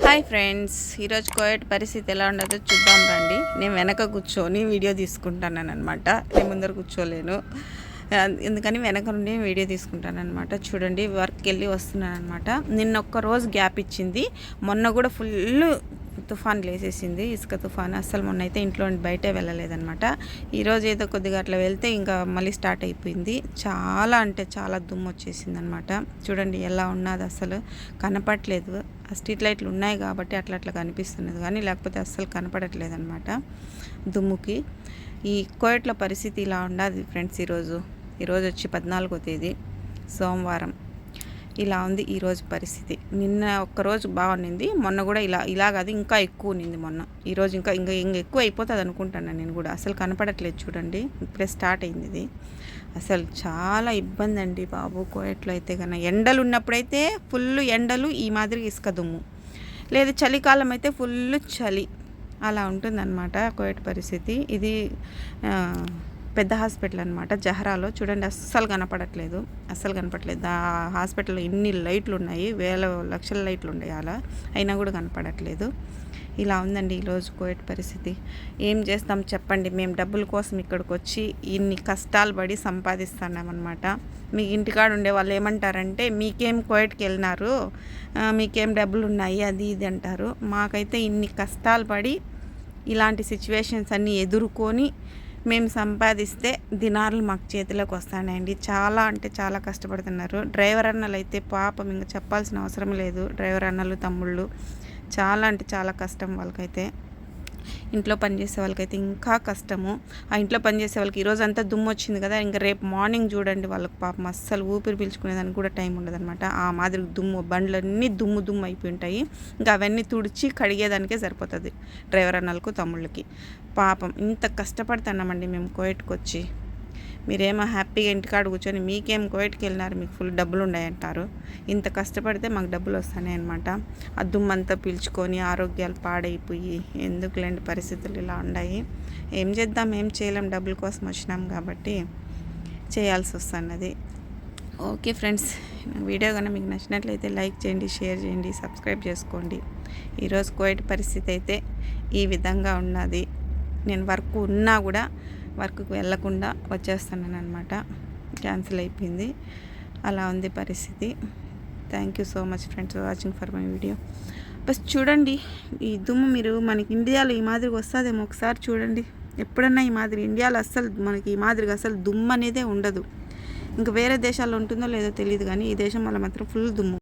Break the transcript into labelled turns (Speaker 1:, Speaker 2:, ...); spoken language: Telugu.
Speaker 1: హాయ్ ఫ్రెండ్స్ ఈరోజు కోయట్ పరిస్థితి ఎలా ఉండదో చూద్దాం రండి. నేను వెనక కూర్చొని వీడియో తీసుకుంటాను అనమాట నేను ముందర కూర్చోలేను. ఎందుకని వెనక నుండి వీడియో తీసుకుంటాను అనమాట చూడండి వర్క్కి వెళ్ళి వస్తున్నాను అనమాట నిన్న ఒక్క రోజు గ్యాప్ ఇచ్చింది. మొన్న కూడా ఫుల్ తుఫాన్ లేసేసింది ఇసుక తుఫాన్. అస్సలు మొన్న అయితే ఇంట్లో బయట బయటే ఈరోజు ఏదో కొద్దిగా అట్లా వెళ్తే ఇంకా మళ్ళీ స్టార్ట్ అయిపోయింది. చాలా అంటే చాలా దుమ్ము వచ్చేసింది అనమాట చూడండి ఎలా ఉన్నది అసలు. కనపట్లేదు స్ట్రీట్ లైట్లు ఉన్నాయి కాబట్టి అట్లా అట్లా కనిపిస్తున్నది కానీ లేకపోతే అస్సలు కనపడట్లేదు అనమాట దుమ్ముకి. ఈ కోయట్ల పరిస్థితి ఇలా ఉండదు ఫ్రెండ్స్ ఈరోజు. ఈరోజు వచ్చి పద్నాలుగో తేదీ. సోమవారం. ఇలా ఉంది ఈరోజు పరిస్థితి. నిన్న ఒక్కరోజు బాగుండింది. మొన్న కూడా ఇలా ఇలా కాదు ఇంకా ఎక్కువ ఉన్నింది మొన్న. ఈరోజు ఇంకా ఇంకా ఇంకా ఎక్కువ అయిపోతుంది అనుకుంటాను నేను కూడా. అసలు కనపడట్లేదు చూడండి. ఇప్పుడే స్టార్ట్ అయింది ఇది. అసలు చాలా ఇబ్బంది అండి బాబు. కోయట్లో అయితే కన్నా ఎండలు ఉన్నప్పుడైతే ఫుల్ ఎండలు ఈ మాదిరి ఇసుక దుమ్ము. లేదు చలికాలం అయితే ఫుల్ చలి. అలా ఉంటుందన్నమాట కోయట్ పరిస్థితి. ఇది పెద్ద హాస్పిటల్ అనమాట జహరాలో. చూడండి అస్సలు కనపడట్లేదు. అస్సలు కనపడట్లేదు. ఆ హాస్పిటల్లో ఇన్ని లైట్లు ఉన్నాయి? వేల లక్షల లైట్లు ఉన్నాయి అలా. అయినా కూడా కనపడట్లేదు. ఇలా ఉందండి ఈరోజు కోవిడ్ పరిస్థితి. ఏం చేస్తాం చెప్పండి. మేము డబ్బుల కోసం ఇక్కడికి వచ్చి ఇన్ని కష్టాలు పడి సంపాదిస్తున్నామన్నమాట. మీ ఇంటికాడ ఉండే వాళ్ళు ఏమంటారంటే మీకేం కోవిడ్కి వెళ్ళినారు? మీకేం డబ్బులు ఉన్నాయి? అది ఇది అంటారు. మాకైతే ఇన్ని కష్టాలు పడి ఇలాంటి సిచ్యువేషన్స్ అన్నీ ఎదుర్కొని మేము సంపాదిస్తే దినాలు మాకు చేతిలోకి వస్తాయండి. చాలా అంటే చాలా కష్టపడుతున్నారు. డ్రైవర్ అన్నలు అయితే పాపం ఇంకా చెప్పాల్సిన అవసరం లేదు. డ్రైవర్ అన్నలు తమ్ముళ్ళు. చాలా అంటే చాలా కష్టం వాళ్ళకైతే. ఇంట్లో పనిచేసే వాళ్ళకైతే ఇంకా కష్టము. ఆ ఇంట్లో పనిచేసే వాళ్ళకి ఈరోజు అంతా దుమ్ము వచ్చింది కదా ఇంకా రేపు మార్నింగ్ చూడండి వాళ్ళకి పాపం అస్సలు ఊపిరి పీల్చుకునేదానికి కూడా టైం ఉండదన్నమాట. ఆ మాదిరి దుమ్ము బండ్లన్నీ దుమ్ము దుమ్ము అయిపోయి ఉంటాయి ఇంకా అవన్నీ తుడిచి కడిగేదానికే సరిపోతుంది డ్రైవర్ అన్నలకు తమ్ముళ్ళకి. పాపం ఇంత కష్టపడుతున్నామండి మేము కోయట్కి వచ్చి మీరేమో హ్యాపీగా ఇంటికాడ కూర్చొని మీకేం కోవిడ్కి వెళ్ళినారు మీకు ఫుల్ డబ్బులు ఉన్నాయంటారు. ఇంత కష్టపడితే మాకు డబ్బులు వస్తాయి అనమాట ఆ దుమ్మంతా పీల్చుకొని ఆరోగ్యాలు పాడైపోయి ఎందుకులేండి పరిస్థితులు ఇలా ఉన్నాయి. ఏం చేద్దాం ఏం చేయలేం డబ్బుల కోసం వచ్చినాం కాబట్టి చేయాల్సి వస్తున్నది. ఓకే ఫ్రెండ్స్ వీడియో కనుక మీకు నచ్చినట్లయితే లైక్ చేయండి షేర్ చేయండి సబ్స్క్రైబ్ చేసుకోండి. ఈరోజు కోవిడ్ పరిస్థితి అయితే ఈ విధంగా ఉన్నది. నేను వర్క్ ఉన్నా కూడా వర్క్కి వెళ్ళకుండా వచ్చేస్తున్నాను అనమాట క్యాన్సిల్ అయిపోయింది. అలా ఉంది పరిస్థితి. Thank you so much friends watching for my video. Bus చూడండి ఈ దుమ్ము మీరు మనకి ఇండియాలో ఈ మాదిరిగా వస్తుందేమో ఒకసారి చూడండి. ఎప్పుడన్నా ఈ మాదిరి ఇండియాలో అస్సలు మనకి ఈ మాదిరిగా అసలు దుమ్ము అనేదే ఉండదు. ఇంకా వేరే దేశాల్లో ఉంటుందో లేదో తెలియదు కానీ ఈ దేశం వల్ల మాత్రం ఫుల్ దుమ్ము.